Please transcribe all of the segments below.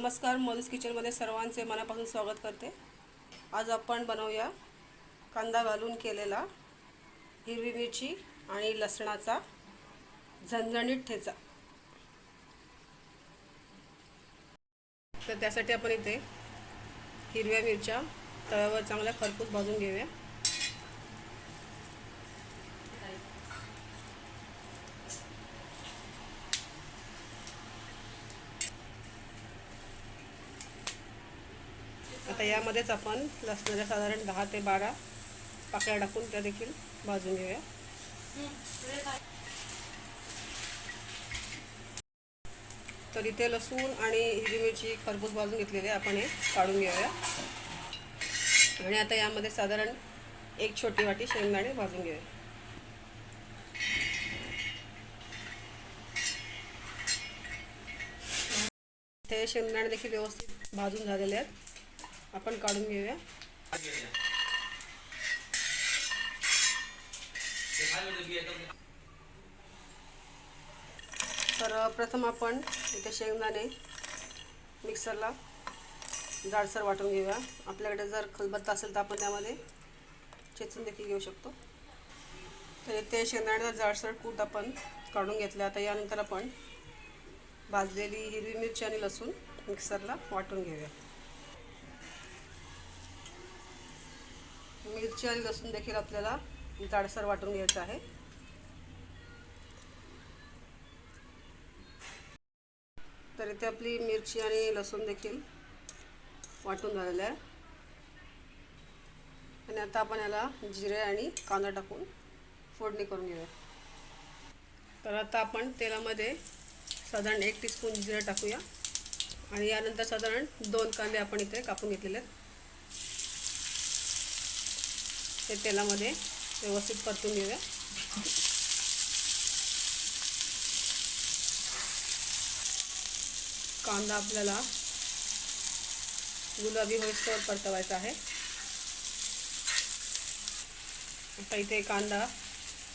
नमस्कार मधुस किचनमध्ये सर्वांचे मनापासून स्वागत करते. आज आपण बनवूया कांदा घालून केलेला हिरवी मिरची आणि लसणाचा झणझणीत ठेचा. तर त्यासाठी आपण इथे हिरव्या मिरच्या तव्यावर चांगल्या खरपूस भाजून घेऊया. आता यामध्येच आपण लसणाच्या साधारण दहा ते बारा पाकळ्या टाकून त्या देखील भाजून घेऊया. तर इथे लसूण आणि हिरवी मिरची खरबूज भाजून घेतलेली आहे आपण हे काढून घेऊया. आणि आता यामध्ये साधारण एक छोटी वाटी शेंगदाणे भाजून घेऊया. ते शेंगदाणे देखील व्यवस्थित भाजून झालेले आहेत. आपण काढून घेऊया. तर प्रथम आपण इथे शेंगदाणे मिक्सरला जाडसर वाटून घेऊया. आपल्याकडे जर खलबत्ता असेल तर आपण त्यामध्ये चेचून देखील घेऊ शकतो. तर इथे शेंगदाण्याचा जाडसर कूट आपण काढून घेतला. आता यानंतर आपण भाजलेली हिरवी मिरची आणि लसूण मिक्सरला वाटून घेऊया. मिरची आणि लसूण देखील आपल्याला जाडसर वाटून घ्यायचं आहे. तर इथे आपली मिरची आणि लसूण देखील वाटून झालेलं आहे. आणि आता आपण याला जिरे आणि कांदा टाकून फोडणी करून घेऊया. तर आता आपण तेलामध्ये साधारण एक टीस्पून जिरे टाकूया. आणि यानंतर साधारण दोन कांदे आपण इथे कापून घेतलेले आहेत. ते तेलामध्ये व्यवस्थित परतून घेऊया. कांदा आपल्याला गुलाबी होईस्तवर परतवायचा आहे. आता इथे कांदा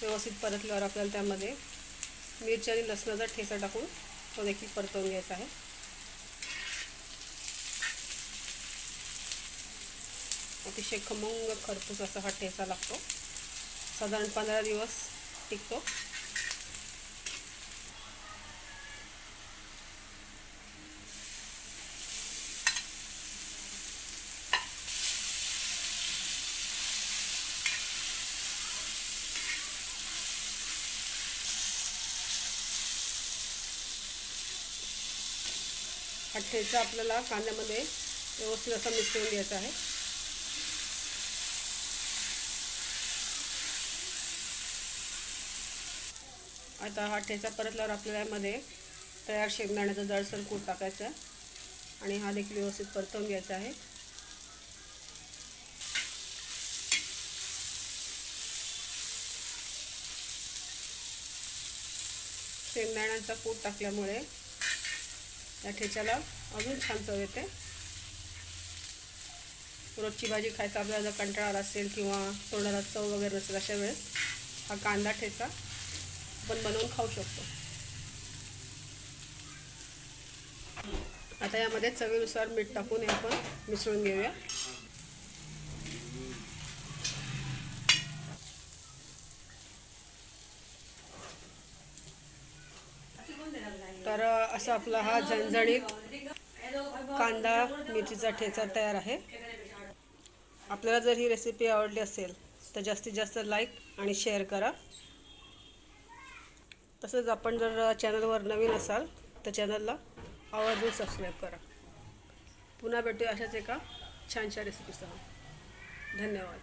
व्यवस्थित परतल्यावर आपल्याला त्यामध्ये मिरची आणि लसणाचा ठेचा टाकून तो देखील परतवून घ्यायचा आहे. अतिशय खमंग खरपूस असा हा ठेचा लागतो. साधारण पंधरा दिवस टिकतो. हा ठेचा आपल्याला कांद्यामध्ये व्यवस्थित असा मिसळून घ्यायचा आहे. आता हा ठेचा परतल्यावर आपल्याला यामध्ये तयार शेंगदाण्याचा जळसर कूट टाकायचा आणि हा देखील व्यवस्थित परतवून घ्यायचा आहे. शेंगदाण्याचा कूट टाकल्यामुळे या ठेच्याला अजून छान चव येते. रोजची भाजी खायचा आपल्याला जर कंटाळा आला असेल किंवा तोंडाला चव वगैरे नसेल अशा वेळेस हा कांदा ठेचा आपण बनवून खाऊ शकतो. आता यामध्ये चवीनुसार मीठ टाकून हे आपण मिसळून घेऊया. तर असा आपला हा झणझणीत कांदा मिरचीचा ठेचा तयार आहे. आपल्याला जर ही रेसिपी आवडली असेल तर जास्तीत जास्त लाईक आणि शेअर करा. तसंच आपण जर चॅनलवर नवीन असाल तर चॅनलला आवर्जून सबस्क्राईब करा. पुन्हा भेटूया अशाच एका छानशा रेसिपीसह धन्यवाद.